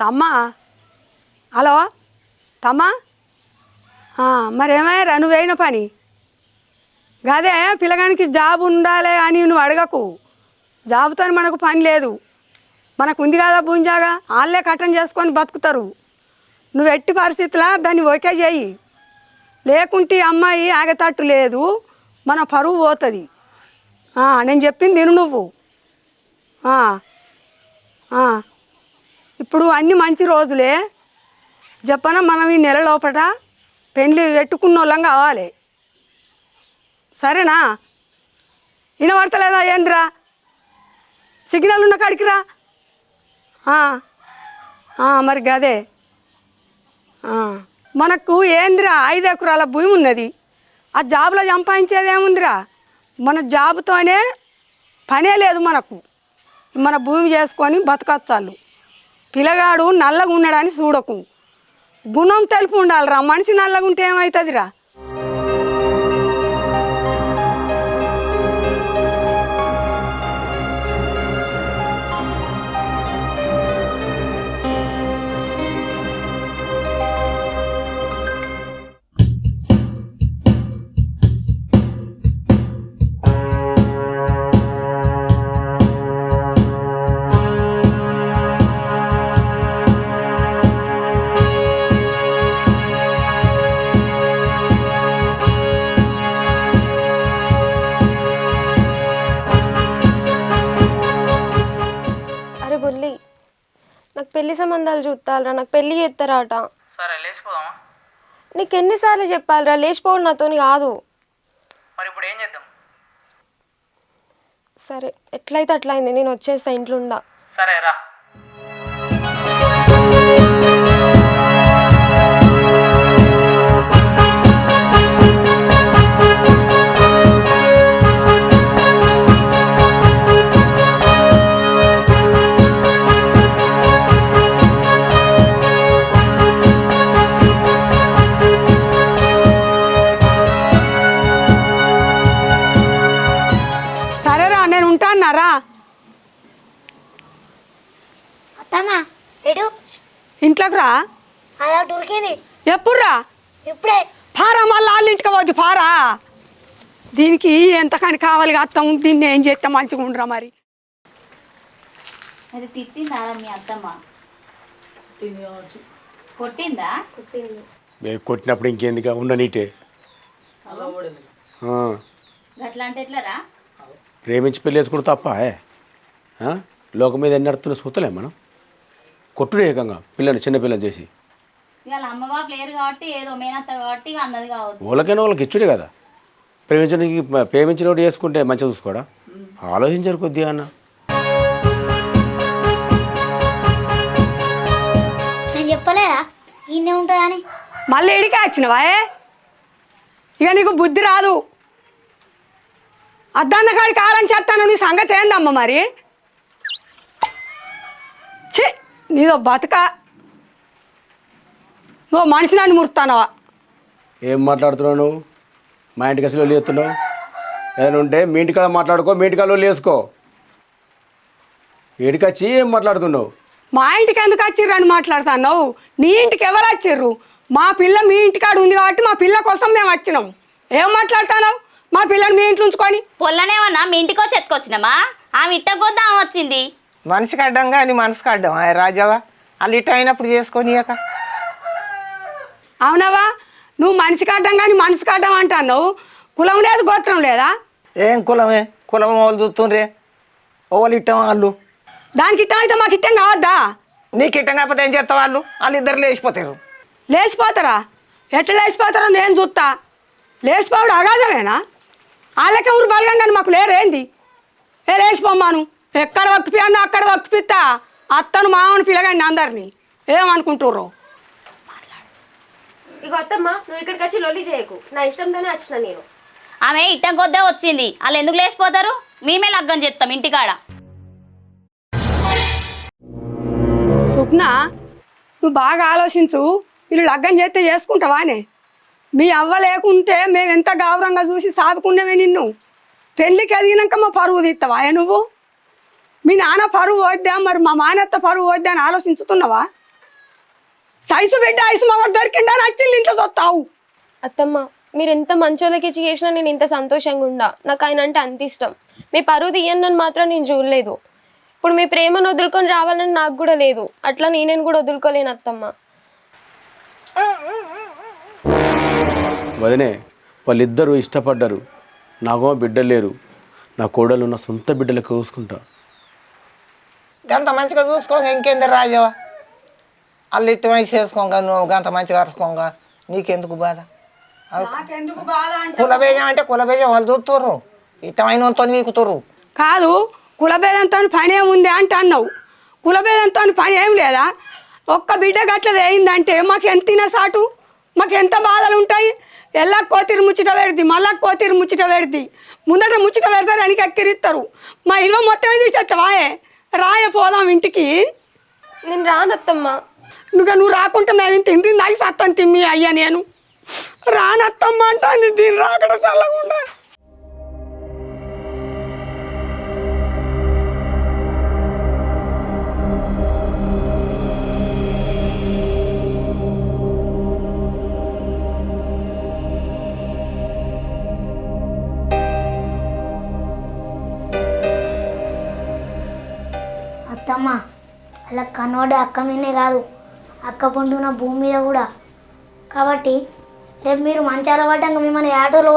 తమ్మా? Hello? తమ్మా? ఆ, మరేమయ్యారా? నువ్వేయిన పని? గదే పిల్లగానికి జాబ్ ఉండాలి అని నువ్వు అడగకు. జాబుతో మనకు పని లేదు. మనకు ఉంది కదా భూంజాగా? వాళ్ళే కట్టం చేసుకొని బతుకుతారు. నువ్వు ఎట్టి పరిస్థితులా దాన్ని ఓకే చేయి. లేకుంటే ఈ అమ్మాయి ఆగతట్టు లేదు. మన పరువు పోతుంది. నేను చెప్పింది తిను నువ్వు. ఇప్పుడు అన్ని మంచి రోజులే. చెప్పన మనం ఈ నెల లోపట పెళ్ళి పెట్టుకున్న వాళ్ళం కావాలి. సరేనా? వినబడతలేదా ఏంద్రా? సిగ్నల్ ఉన్న కాడికి రా. మరి గదే. మనకు ఏందిరా? ఐదు ఎకరాల భూమి ఉన్నది. ఆ జాబ్లో సంపాదించేది ఏముందిరా? మన జాబుతోనే పనే లేదు మనకు. మన భూమి చేసుకొని బతకచ్చాలు పిల్లగాడు నల్లగా ఉన్నాడని చూడకు. గుణం తెలుపు ఉండాలిరా మనిషి నల్లగా ఉంటే ఏమవుతుందిరా? పెళ్ళి సంబంధాలు చూస్తాలరా నాకు పెళ్ళి చేస్తారట సరే లేచిపోదామా? నీకు ఎన్నిసార్లు చెప్పాలిరా? లేచిపోవడం నాతోని కాదు. మరి ఇప్పుడు ఏం చేద్దాం? సరే ఎట్లయితే అట్లా అయింది నేను వచ్చేస్తా ఇంట్లో ఉండా సరే రా. ఇప్పుడే పారా మళ్ళీ వాళ్ళ ఇంటికి పోద్ది పారా. దీనికి ఎంతకని కావాలి అత్తం దీన్ని ఏం చేస్తే మంచిగా ఉండరా మరి? అది తిట్టిందా మీ అత్తమ్మ? కొట్టిందా? కుట్టింది. ఏ కొట్టినప్పుడు ఇంకేందిగా? ఉన్న నీటే? ఆ, గట్లా అంటే ఎట్లరా? ప్రేమించి పెళ్ళి వేసుకుంటే తప్ప? లోకం మీద ఎన్ని చూస్తలే మనం. కొట్టుడే ఏకంగా పిల్లని చిన్న పిల్లని చేసి. ఇవాళ అమ్మ బాబు లేరు కాబట్టి ఏదో మేనత్త కాబట్టి ఇక అన్నది కావచ్చు. వాళ్ళకైనా వాళ్ళకి ఇచ్చుడే కదా. ప్రేమించడానికి ప్రేమించిన వాడు చేసుకుంటే మంచిగా చూసుకోడా? ఆలోచించారు కొద్దిగా అన్న. నేను చెప్పలేదా? ఈయనే ఉంటుందని. మళ్ళీ ఇడికే వచ్చినవా ఏ? ఇక నీకు బుద్ధి రాదు. అద్దన్న కాడికి కాలం చేస్తాను నీ సంగతి ఏందమ్మ మరి? ఛీ! నీదో బతుక. నువ్వు మనిషి నన్ను మురుతానవా ఏం మాట్లాడుతున్నావు నువ్వు? మా ఇంటికి అసలు వెళ్ళి ఎత్తున్నావు ఏదైనా ఉంటే మీ ఇంటికాడ మాట్లాడుకో మీ ఇంటికాడ వెళ్ళి వేసుకో. ఏడికి వచ్చి ఏం మాట్లాడుతున్నావు? మా ఇంటికి ఎందుకు వచ్చిర్రు అని మాట్లాడుతున్నావు? నీ ఇంటికి ఎవరు వచ్చిర్రు? మా పిల్ల మీ ఇంటికాడ ఉంది కాబట్టి మా పిల్ల కోసం మేము వచ్చినాం. ఏం మాట్లాడుతున్నావు? మా పిల్లని మీ ఇంట్లో ఉంచుకొని. పొల్లనేమన్నా మీ ఇంటికి వచ్చి ఎత్తుకొచ్చినామా? ఆమె ఇట్ట కొద్దా ఆమె వచ్చింది? మనిషికి అడ్డం కానీ మనసుకి అడ్డం. రాజావా వాళ్ళు ఇట్ట అయినప్పుడు చేసుకొని అవునవా? నువ్వు మనిషికి అడ్డం కానీ మనిషికి అడ్డం అంటున్నావు కులం లేదు గోత్రం లేదా? ఏం కులమే? కులం వాళ్ళు చూస్తుండ్రే. ఓళ్ళు ఇట్టం వాళ్ళు? దానికి ఇట్టం అయితే మాకు ఇట్టం కావద్దా? నీకు ఇట్టం కాకపోతే ఏం చేస్తావు వాళ్ళు? వాళ్ళు ఇద్దరు లేచిపోతారు. లేచిపోతారా? ఎట్లా లేచిపోతారో నేను చూస్తా. లేచిపోవడం అగాధమేనా? వాళ్ళకే ఊరు బలగం కానీ మాకు లేరేంది ఏ లేచిపోమ్మాను ఎక్కడ వక్కిపోయాను అక్కడ వక్కిపిస్తా అత్తను మామను పిల్లగాని అందరినీ. ఏమనుకుంటుర్రు? ఇక అత్తమ్మ నువ్వు ఇక్కడికి వచ్చి లొల్లి చేయకు. నా ఇష్టంతోనే వచ్చిన నేను. ఆమె ఇట్ట కొద్దే వచ్చింది. వాళ్ళు ఎందుకు లేచిపోతారు? మేమే లగ్గం చెప్తాం ఇంటికాడ. స్వప్న నువ్వు బాగా ఆలోచించు. వీళ్ళు లగ్గం చేస్తే చేసుకుంటావానే. మీ అవ్వ లేకుంటే మేము ఎంత గౌరవంగా చూసి సాదుకున్నామే నిన్ను? పెళ్ళికి ఎదిగినాక మా పరువు తీస్తావా నువ్వు? మీ నాన్న పరువు వద్దా మరి మా మానత్త పరువు వద్దా అని ఆలోచించుతున్నావా? సైజు బిడ్డ ఐసు మగడు దొరికిండా నచ్చింది ఇంట్లో చూస్తావు అత్తమ్మ మీరు ఎంత మంచోళ్ళకి చేసినా నేను ఇంత సంతోషంగా ఉండా. నాకు ఆయన అంటే అంత ఇష్టం. మీ పరువు తీయనని మాత్రం నేను చూడలేదు. ఇప్పుడు మీ ప్రేమను వదులుకొని రావాలని నాకు కూడా లేదు. అట్లా నేనేను కూడా వదులుకోలేను అత్తమ్మ. వదినే వాళ్ళిద్దరూ ఇష్టపడ్డారు. నాకేమో బిడ్డలు లేరు. నా కోడలు నా సొంత బిడ్డలకు చూసుకుంటా. గంత మంచిగా చూసుకోగా ఇంకేంది రాజావా వాళ్ళు ఇట్టు వయసు చేసుకోగా నువ్వు గంత మంచిగా అరుచుకోగా. నీకెందుకు బాధ? నాకెందుకు బాధ అంటే కులబేజం అంటే కులబేజం వాళ్ళు చూస్తుర్రు ఇట్టమైన వాళ్ళతో వీకుతుర్రు. కాదు కులభేదంతో పని ఏముంది అంటే అన్నావు. కులభేదంతో పని ఏం లేదా? ఒక్క బిడ్డ గట్ల వేయిందంటే మాకు ఎంత తినే సాటు? మాకు ఎంత బాధలు ఉంటాయి? ఎల్లా కోతిరి ముచ్చట పెడిద్ది మళ్ళా కోతిరి ముచ్చట పెడిద్ది. ముందట ముచ్చట పెడతారు వెనక ఎక్కిరిస్తారు మా ఇల్లు మొత్తం తీసేస్తావాయే రాయ పోదాం ఇంటికి. నేను రానత్తమ్మ. నువ్వు నువ్వు రాకుంటే మేము తిండి దాగి సత్తాను తిమ్మి అయ్యా నేను. రానత్తమ్మ అంటాను దీన్ని రాకడ చల్లకుండా అత్తమ్మ అలా కనోడే అక్క మీనే కాదు. అక్క పండున్న భూమి మీద కూడా. కాబట్టి రేపు మీరు మంచాల పడ్డాక మిమ్మల్ని ఆటోలో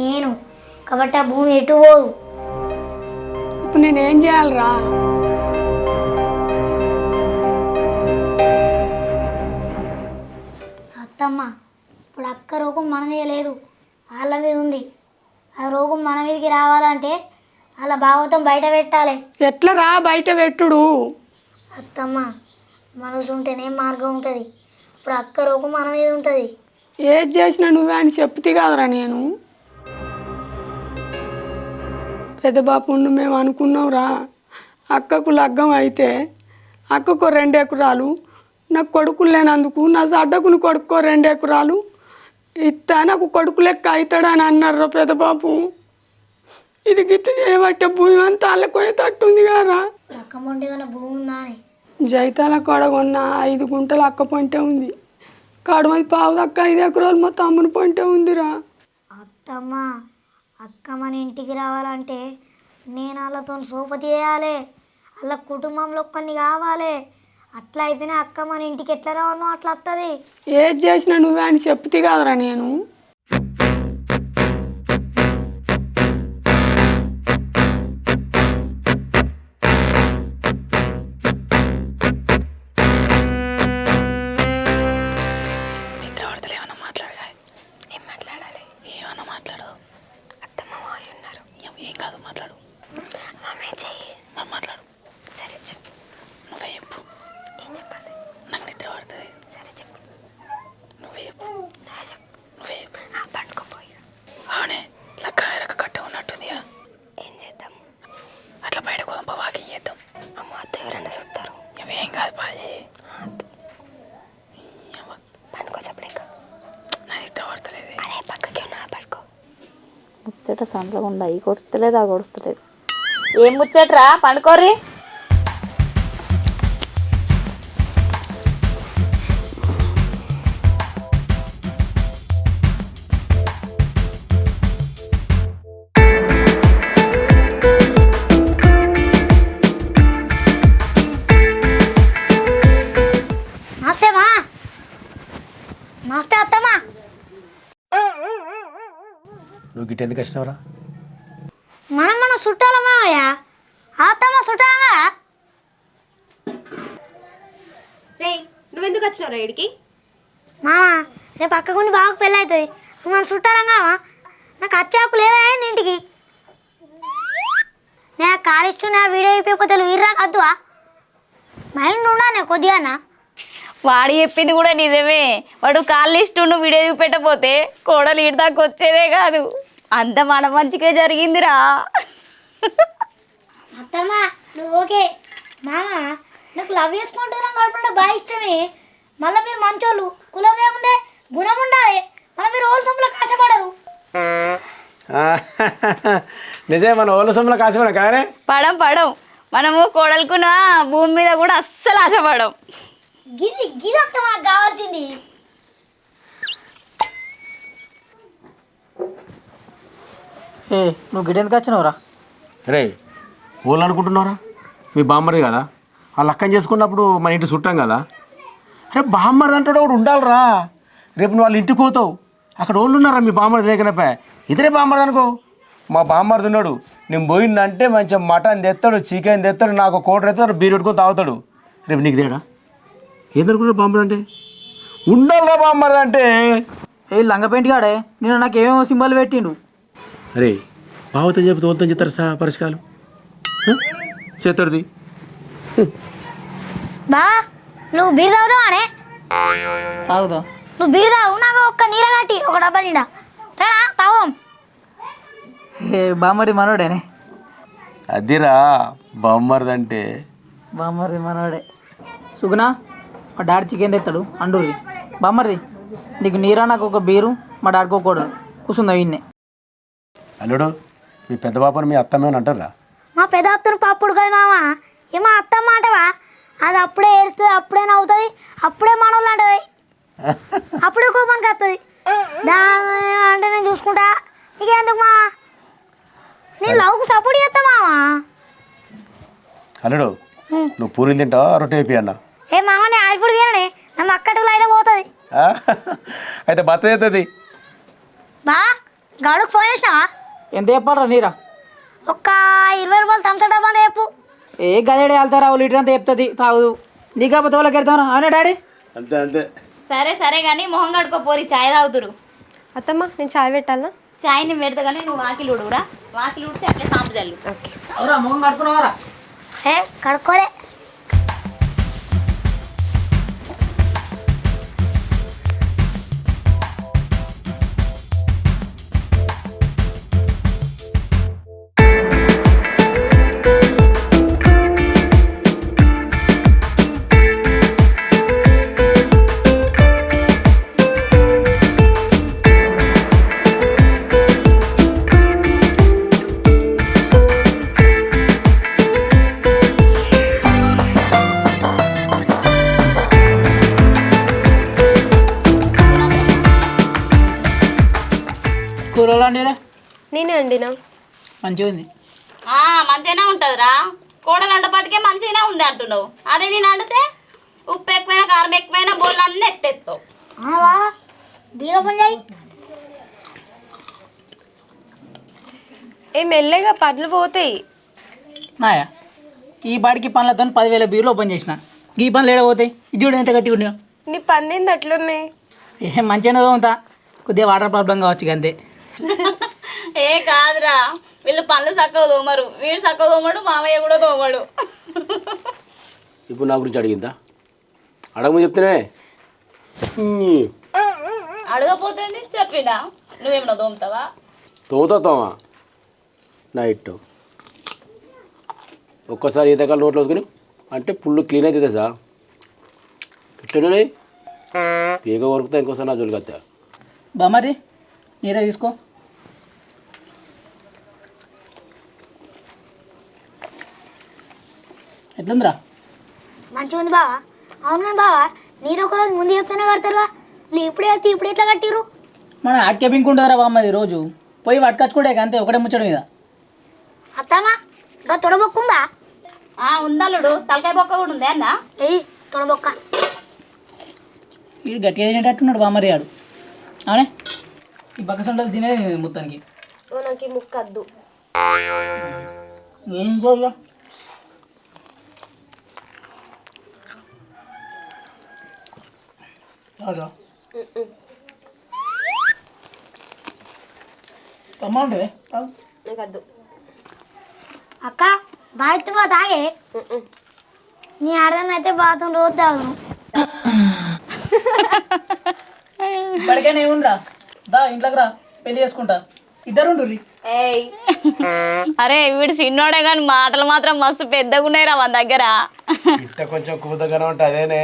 నేను. కాబట్టి ఆ భూమి ఎటు పోదు? ఇప్పుడు నేనేం చేయాలిరా? అత్తమ్మ ఇప్పుడు అక్క రోగం మన మీద లేదు. వాళ్ళ మీద ఉంది. ఆ రోగం మన మీదకి రావాలంటే వాళ్ళ భాగవతం బయట పెట్టాలి. ఎట్లా రా బయట పెట్టుడు? అత్తమ్మ మనసు ఉంటేనే మార్గం ఉంటుంది. ఇప్పుడు అక్క రోగం మన మీద ఉంటుంది. ఏది చేసినా నువ్వే అని చెప్తే కదరా నేను. పెద్ద బాపు ఉండు మేము అనుకున్నావురా. అక్కకు లగ్గం అయితే అక్కకు రెండు ఎకరాలు నాకు కొడుకులు లేనందుకు నా సడ్డకుని కొడుకో రెండు ఎకరాలు ఇత్తా నాకు కొడుకు లెక్క అవుతాడని అన్నారు పెద్ద బాపు. ఇది గిట్ల చేయబట్టే భూమి అంతా అల్లకొయ్యేటట్టుంది కారా అక్క భూమి ఉందా అని. జైతాల కాడ కొన్న ఐదు గుంటలు అక్క పొంటే ఉంది. కాడుమది పావు దక్క ఐదు ఎకరాలు మా తమ్ముని పొంటే ఉందిరా. అత్తమ్మ అక్క మన ఇంటికి రావాలంటే నేను వాళ్ళతో సోపతి చేయాలి వాళ్ళ కుటుంబంలో కొన్ని కావాలి. అట్లా అయితేనే అక్క మన ఇంటికి ఎట్లా రావాలో అట్లా వస్తుంది ఏది చేసినా నువ్వే అని చెప్తే కదరా నేను. ముచ్చట సంతలో ఉండ కొడుతలేదు ఆ కొడుతలేదు. ఏం ముచ్చట్రా? పండుకోర్రీ. గిట్ట ఎందుకు వచ్చినావురా? మనం మన చుట్టాలమ్మా అత్తమ్మ చుట్టాలంగా? రే నువ్వెందుకు వచ్చినావు ఇడికి మామ రేపు అక్కకుని బాగా పెళ్ళి అవుతుంది మన చుట్టాలంగా నాకు అచ్చాకు లేదా ఇంటికి? నేను కాలిస్తూ నా వీడియో అయిపోతే వీర్రా కద్దువా మైండ్ ఉండానే కొద్దిగా వాడు చెప్పింది కూడా నిజమే. వాడు కాళ్ళు ఇష్టం వీడియో చూపెట్టపోతే కోడలు ఈడ దాకా వచ్చేదే కాదు. అంత మన మంచిగా జరిగిందిరా. అత్తమ్మ నువ్వు ఓకే. మామ నాకు లవ్ చేసుకుంటున్నాం గడపడం బాగా ఇష్టమే. మళ్ళీ మీరు మంచోళ్ళు కులం ఏముందే? గుణం ఉండాలి. మళ్ళీ మీరు ఓల్ సొమ్ములకు ఆశపడరు నిజమే మన ఓళ్ళ సొమ్ముల కాసుకోవడం కానీ? పడం పడం. మనము కోడలుకున్న భూమి మీద కూడా అస్సలు ఆశపడం గిది గిది మనకు కావాల్సింది. ఏ నువ్వు గిడెందుకు వచ్చినావురా? రే ఊళ్ళు అనుకుంటున్నారా? మీ బామ్మరి కదా? వాళ్ళు అక్కని చేసుకున్నప్పుడు మన ఇంటి చుట్టాం కదా? అరే బామ్మరిది అంటాడు ఒకడు ఉండాలిరా. రేపు నువ్వు వాళ్ళ ఇంటికి పోతావు. అక్కడ వాళ్ళు ఉన్నారా మీ బామ్మరి దగ్గరపై ఇతరే బామ్మరిది అనుకో. మా బామ్మరిది ఉన్నాడు. నేను పోయిందంటే మంచిగా మటన్ తెస్తాడు చికెన్ తెస్తాడు నాకు కోట తెస్తాడు బీర్ పెట్టుకొని తాగుతాడు. రేపు నీకు తేడా? ఏందనుకున్నాడు బామ్మరిది అంటే? ఉండాలిరా బామ్మరిది అంటే. ఏ లంగపెంటి గాడే నేను నాకు ఏమేమో సింబల్ పెట్టిండు. అరే బావతో చెబుతూ వాళ్ళతో చెప్తారు సా పరిష్కారం? చేస్తాడుది బా నువ్వు బీర్ తాగుతావు అనే? తాగుదా. నువ్వు బీర్ తాగు నాకు ఒక్క నీర కట్టి ఒక డబ్బా నిండా. సరేనా? తావం ఏ బామ్మరి మనోడేనే? అదిరా బామ్మరిది అంటే బామ్మరిది మనోడే. సుగుణ మా డాడీ చికెన్ తెస్తాడు అండూరి బామ్మరిది నీకు నీరా నాకు ఒక బీరు మా డాడీకి ఒక కూడదు కూర్చుందా ఇన్నే అల్లుడు మీ పెద్ద బాపని మీ అత్తమేమని అంటారా? మా పెద్ద అత్తను పాపుడు కదా మామ. ఏమో అత్తమ్మ అంటవా? అది అప్పుడే ఏడుతుంది అప్పుడే నవ్వుతుంది అప్పుడే మనోళ్ళు అంటది. అప్పుడే కోపానికి వస్తుంది. దాని అంటే నేను చూసుకుంటా. ఇక ఎందుకు మా నేను లవ్కు సపోర్ట్ చేస్తా మామ. అల్లుడు నువ్వు పూరీలు తింటావా రొట్టె వేపి అన్న ఏ మామ నేను ఆయిల్ తిననే. నా అక్కడికి అయితే పోతుంది. అయితే భర్త చేస్తుంది బా గడుకు ఫోన్ చేసినావా? ఎంత చెప్పాలరా నీరా? ఒక్క ఇరవై రూపాయలు డబ్బా చెప్పు. ఏ గదేడే వెళ్తారా? లీటర్ అంతా చెప్తుంది తాగుదు. నీకు కాకపోతే వాళ్ళకి వెళ్తాను అవునా డాడీ? అంతే అంతే. సరే సరే కానీ మొహం కడుకోపోరి చాయ్ తాగుతురు. అత్తమ్మ నేను చాయ్ పెట్టాలా? చాయ్ నేను పెడతా కానీ నువ్వు వాకిలు ఉడువురా వాకిలు ఉడితే అట్లే సాంపు జల్లు ఓకే. అవురా మొహం కడుకున్నావారా ఏ కడుక్కోలే. మంచిగా ఉంది ఆ, మంచిగానే ఉంటుందిరా. కోడలు అంటపాటికే మంచిగానే ఉంది అంటున్నావు. అదే నేను అండితే ఉప్పు ఎక్కువైనా కారం ఎక్కువైనా బోళ్ళు అన్నీ ఎత్తేస్తావు ఏ మెల్లగా పనులు పోతాయి. నాయా ఈ బాడికి పనులతో పదివేల బీర్లు ఓపెన్ చేసిన. ఈ పనులు ఏడ పోతాయి? ఇది చూడు ఎంత గట్టిగా ఉన్నాయో. నీ పని ఏంది అట్లున్నాయి. ఏం మంచిగానే తోముతా కొద్దిగా వాటర్ ప్రాబ్లం కావచ్చు అంతే ఏ కాదురా. వీళ్ళు పనులు చక్కగా తోమరు. వీడు చక్కగా తోమడు మామయ్య కూడా తోమడు. ఇప్పుడు నా గురించి అడిగిందా? అడగము చెప్తేనే. అడగపోతే చెప్పినా. నువ్వేమన్నా తోముతావా? తోతా తోమా. నా ఇట్టు ఒక్కసారి ఈతకాలు నోట్లో వేసుకుని అంటే పుల్లు క్లీన్ అవుతుంది సార్ ఇట్లనే పీక కొరుకుతా ఇంకోసారి నా జోలికి బామరి నీరే తీసుకో. ఎట్లుందిరా? మంచిగా ఉంది బావా. అవును కానీ బావా నీరు ఒక రోజు ముందు చెప్తేనే కడతారుగా. నువ్వు ఇప్పుడే వచ్చి ఇప్పుడు ఎట్లా కట్టిరు మన ఆట్కే పింకుంటుందిరా బామ్మది రోజు. పోయి పట్టుకొచ్చుకోడే అంతే ఒకటే ముచ్చడం మీద. అత్తమ్మా ఇంకా తొడబొక్కుందా ఆ ఉందల్లుడు తలకాయ బొక్క కూడా ఉంది అన్న? ఏయ్ తొడబొక్క. వీడు గట్టిగా తినేటట్టున్నాడు బామ్మరి ఆడు. అవునే? ఈ పక్క సొంటలు తినే మొత్తానికి. ఓ నాకు ఈ ముక్క ఏం చేయాలి టమాటే నాకు వద్దు అక్క బాగా తాగే నీ ఆడదాన్ని అయితే బాత్రూమ్ రోజు తాగను ఇప్పటికైనా ఏముందిరా దా ఇంట్లోకి రా. పెళ్ళి చేసుకుంటా. ఇద్దరు అరే వీడు చిన్నోడే కానీ మాటలు మాత్రం మస్తు పెద్దగా ఉన్నాయిరా మన దగ్గర. కొంచెం కూతగానే ఉంటే అదేనే.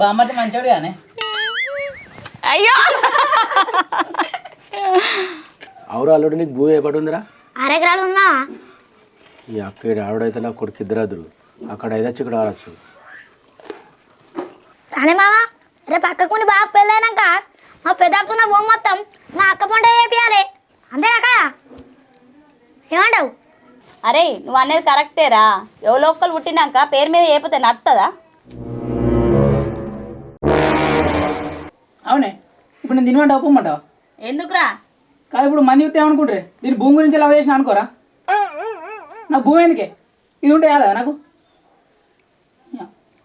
బామ్మది మంచోడు కానీ అయ్యో! అవురు అల్లుడు నీకు భూమి ఏ పడి ఉందిరా? అరెకరాలు ఉందా? ఈ అక్కడ ఆవిడైతే నా కొడుకు ఇద్దరు అదురు అక్కడ ఐదొచ్చి ఇక్కడ ఆడచ్చు అనే మామ రేపు అక్కకుని బాగా పెళ్ళైనాక మా పెద్దకున్న భూమి మొత్తం మా అక్క పంట వేపియాలి అంతేనాక ఏమంటావు? అరే నువ్వు అనేది కరెక్టేరా. ఎవరో ఒక్కరు పుట్టినాక పేరు మీద ఏపోతే నడుతుందా అవునే. ఇప్పుడు నేను తినమంటావా పొమ్మంటావా ఎందుకురా? కాదు ఇప్పుడు మంది చూస్తే ఏమనుకుంటారే? దీని భూమి గురించి ఎలా చేసిన అనుకోరా? నా భూమి ఎందుకే? ఇది ఉంటే కదా నాకు?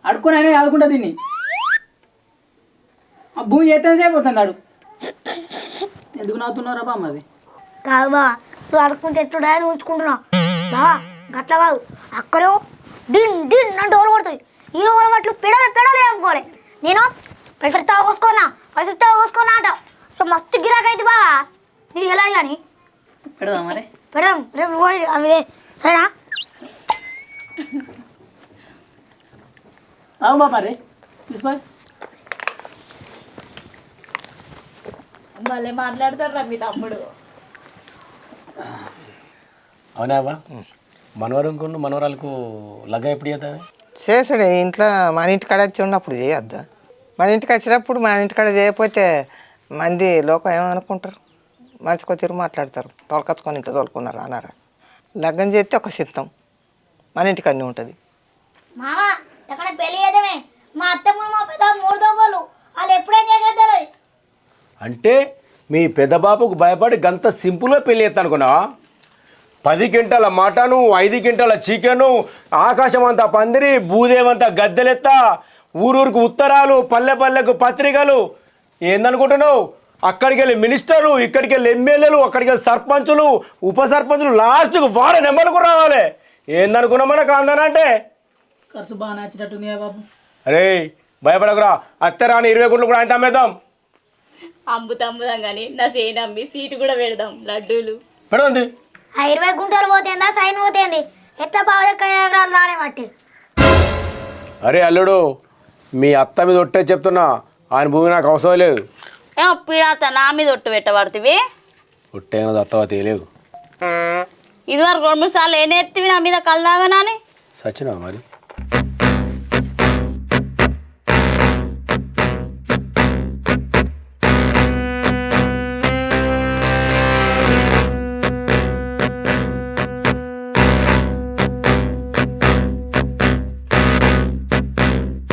అడుక్కొని అనేది ఆదుకుంటా దీన్ని. ఆ భూమి చేస్తే అయిపోతుంది అడు ఎందుకు నవ్వుతున్నారా బామ్మ అది? కాదు బా నువ్వు అడుక్కుంటే ఎట్లుడా అని ఉంచుకుంటున్నావు బా గట్ల కాదు. అక్కడో దిన్ దిన్ అని డోలు కొడుతుంది ఈ రోజు అట్లు పిడలు నేను పైసలు తావ కోసుకున్నా కోసుకున్నా అంట ఇప్పుడు మస్తు గిరాకీ అయితే బా నీకు ఎలా కానీ. పెడదాం మరి. పెడదాం. రేపు పోయి అవి సరేనా? అవు బాబా రే. తీసుకో భలే మాట్లాడతారా మీ తమ్ముడు. అవునావా మనవరం మనవరాలకు లగ్గ ఎప్పుడు చేద్దాం? చేసుడే ఇంట్లో మన ఇంటికాడ వచ్చి ఉన్నప్పుడు చేయొద్దా? మన ఇంటికి వచ్చినప్పుడు మన ఇంటికాడ చేయకపోతే మంది లోకం ఏమనుకుంటారు? మంచిగా తిరిగి మాట్లాడతారు. తోలకచ్చుకొని ఇంట్లో తోలుకున్నారు అన్నారా. లగ్గం చేస్తే ఒక సిద్ధం. మన ఇంటికాడనే ఉంటుంది. మామ ఎక్కడ పెళ్ళి చేద్దామే మా అత్తమ్మ మా పెద్ద మూడు దోపలు వాళ్ళు ఎప్పుడేం చేసేది తెలియదు అంటే మీ పెద్ద బాబుకు భయపడి గంత సింపుల్గా పెళ్ళి చేస్తా అనుకున్నావా? పది గంటల మటను ఐదు గంటల చికెను ఆకాశం అంతా పందిరి భూదేవంతా గద్దెలెత్త ఊరూరికి ఉత్తరాలు పల్లె పల్లెకు పత్రికలు. ఏందనుకుంటున్నావు? అక్కడికి వెళ్ళి మినిస్టర్లు ఇక్కడికి వెళ్ళి ఎమ్మెల్యేలు అక్కడికి వెళ్ళి సర్పంచులు ఉప సర్పంచులు లాస్ట్కు వాడే నెంబర్లకు రావాలి. ఏందనుకున్నాం మన కాందనంటే ఖర్చు బాగా నచ్చినట్టుంది బాబు. అరే భయపడకురా. అత్తరాని ఇరవై గుంటలు కూడా ఆయన అమ్మేద్దాం. అమ్ముతా అమ్ముదాం కానీ నా అమ్మి సీటు కూడా పెడదాం లడ్డూలు. పెడదండి ఆ ఇరవై గుంటలు పోతేందా సైన్ పోతేంది? ఎట్లా ఎకరాలు రానే బట్టి అరే అల్లుడు మీ అత్త మీద ఒట్టే చెప్తున్నా ఆయన భూమి నాకు అవసరం లేదు. ఏమో పీడాత నా మీద ఒట్టు పెట్టబడుతుంది. ఒట్టే అత్తవా తెలియదు ఇదివరకు రెండు మూడు సార్లు ఏం ఎత్తివి నా మీద కల్లాగా నాని మరి?